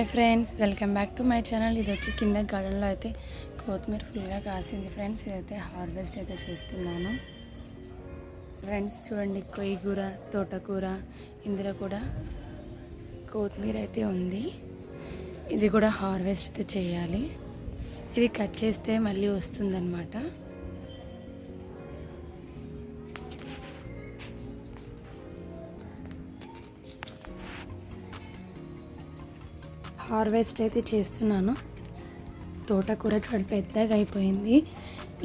Hi friends welcome back to my channel. ఇది వచ్చి కింద గార్డెన్లో అయితే కొత్తిమీర ఫుల్గా కాసింది ఫ్రెండ్స్. ఇదైతే హార్వెస్ట్ అయితే చేస్తున్నాను. ఫ్రెండ్స్ చూడండి కొయ్యి కూర తోటకూర ఇందులో కూడా కొత్తిమీర అయితే ఉంది. ఇది కూడా హార్వెస్ట్ అయితే చేయాలి. ఇది కట్ చేస్తే మళ్ళీ వస్తుందన్నమాట. హార్వెస్ట్ అయితే చేస్తున్నాను. తోటకూర చూడ పెద్దగా అయిపోయింది.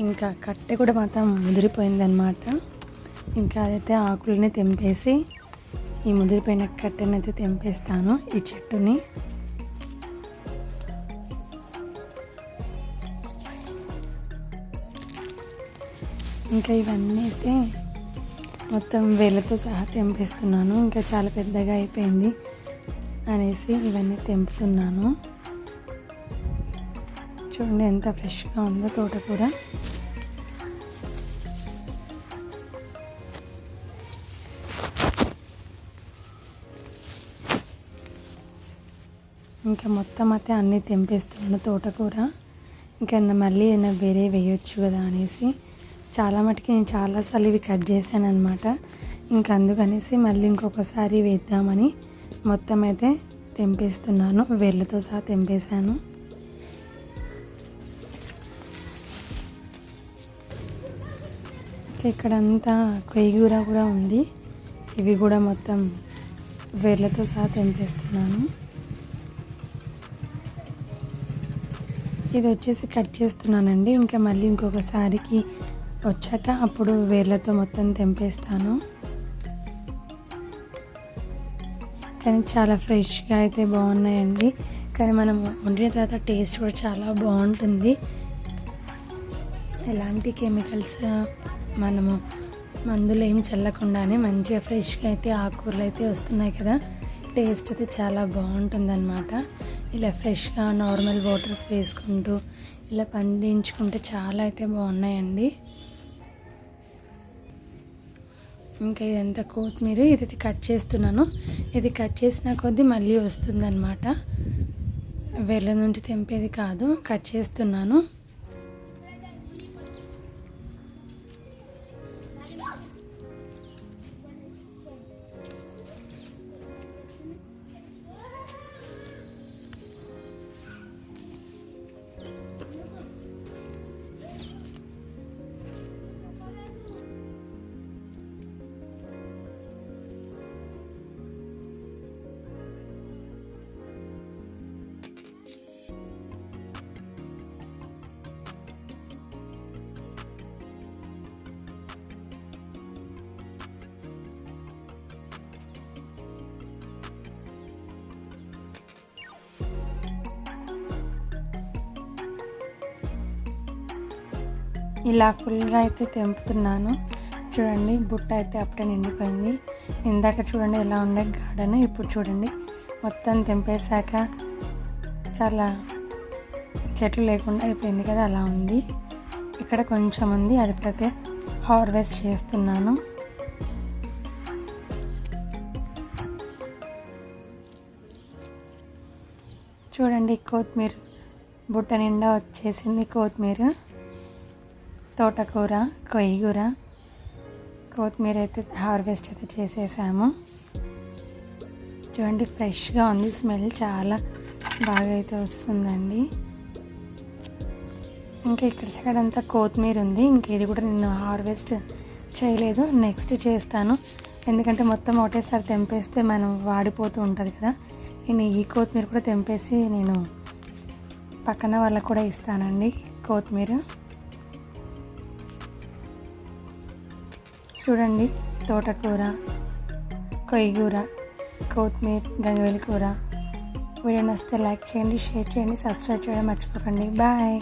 ఇంకా కట్టె కూడా మాత్రం ముదిరిపోయింది అనమాట ఇంకా అదైతే ఆకులని తెంపేసి ఈ ముదిరిపోయిన కట్టెని అయితే తెంపేస్తాను ఈ చెట్టుని. ఇంకా ఇవన్నీ అయితే మొత్తం వేళ్ళతో సహా తెంపేస్తున్నాను. ఇంకా చాలా పెద్దగా అయిపోయింది. అనేసి ఇవన్నీ తెంపుతున్నాను. చూడండి ఎంత ఫ్రెష్గా ఉందో తోటకూర ఇంకా మొత్తం అయితే అన్నీ తెంపేస్తున్నాను తోటకూర ఇంకా మళ్ళీ ఏదైనా వేరే వేయొచ్చు కదా అనేసి. చాలా మటుకి నేను చాలాసార్లు ఇవి కట్ చేశాను అనమాట ఇంకా అందుకనేసి మళ్ళీ ఇంకొకసారి వేద్దామని మొత్తం అయితే తెంపేస్తున్నాను. వేళ్ళతో సహా తెంపేశాను. ఇక్కడంతా కొయ్యూర కూడా ఉంది. ఇవి కూడా మొత్తం వేళ్ళతో సహా తెంపేస్తున్నాను. ఇది వచ్చేసి కట్ చేస్తున్నానండి. ఇంకా మళ్ళీ ఇంకొకసారికి వచ్చాక అప్పుడు వేర్లతో మొత్తం తెంపేస్తాను. కానీ చాలా ఫ్రెష్గా అయితే బాగున్నాయండి. కానీ మనం వండిన తర్వాత టేస్ట్ కూడా చాలా బాగుంటుంది. ఎలాంటి కెమికల్స్ మనము మందులు ఏం చల్లకుండానే మంచిగా ఫ్రెష్గా అయితే ఆకుకూరలు అయితే వస్తున్నాయి కదా. టేస్ట్ అయితే చాలా బాగుంటుందన్నమాట. ఇలా ఫ్రెష్గా నార్మల్ వాటర్స్ వేసుకుంటూ ఇలా పండించుకుంటే చాలా అయితే బాగున్నాయండి. ఇంకా ఇదంతా కొత్తిమీర ఇది కట్ చేస్తున్నాను. ఇది కట్ చేసిన కొద్దీ మళ్ళీ వస్తుందన్నమాట. వెళ్ళ నుంచి తెంపేది కాదు కట్ చేస్తున్నాను. ఇలా ఫుల్గా అయితే తెంపుతున్నాను. చూడండి బుట్ట అయితే అప్పుడే నిండిపోయింది. ఇందాక చూడండి ఎలా ఉండే గార్డెన్ ఇప్పుడు చూడండి మొత్తం తెంపేశాక చాలా చెట్లు లేకుండా అయిపోయింది కదా అలా ఉంది. ఇక్కడ కొంచెం ఉంది అది అయితే హార్వెస్ట్ చేస్తున్నాను. చూడండి కొత్తిమీర బుట్ట నిండా వచ్చేసింది కొత్తిమీర. తోటకూర కొయ్యగూర కొత్తిమీర అయితే హార్వెస్ట్ అయితే చేసేసాము. చూడండి ఫ్రెష్గా ఉంది స్మెల్ చాలా బాగా అయితే వస్తుందండి. ఇంకా ఇక్కడ సైడ్ అంతా కొత్తిమీర ఉంది ఇంక ఇది కూడా నేను హార్వెస్ట్ చేయలేదు నెక్స్ట్ చేస్తాను. ఎందుకంటే మొత్తం ఒకటేసారి తెంపేస్తే మనం వాడిపోతూ ఉంటుంది కదా. నేను ఈ కొత్తిమీర కూడా తెంపేసి నేను పక్కన వాళ్ళకు కూడా ఇస్తానండి కొత్తిమీర. చూడండి. తోటకూర కొయ్యగూర కొత్తిమీర గంగవేలి కూర. వీడియో నచ్చితే లైక్ చేయండి షేర్ చేయండి సబ్స్క్రైబ్ చేయడం మర్చిపోకండి. బాయ్.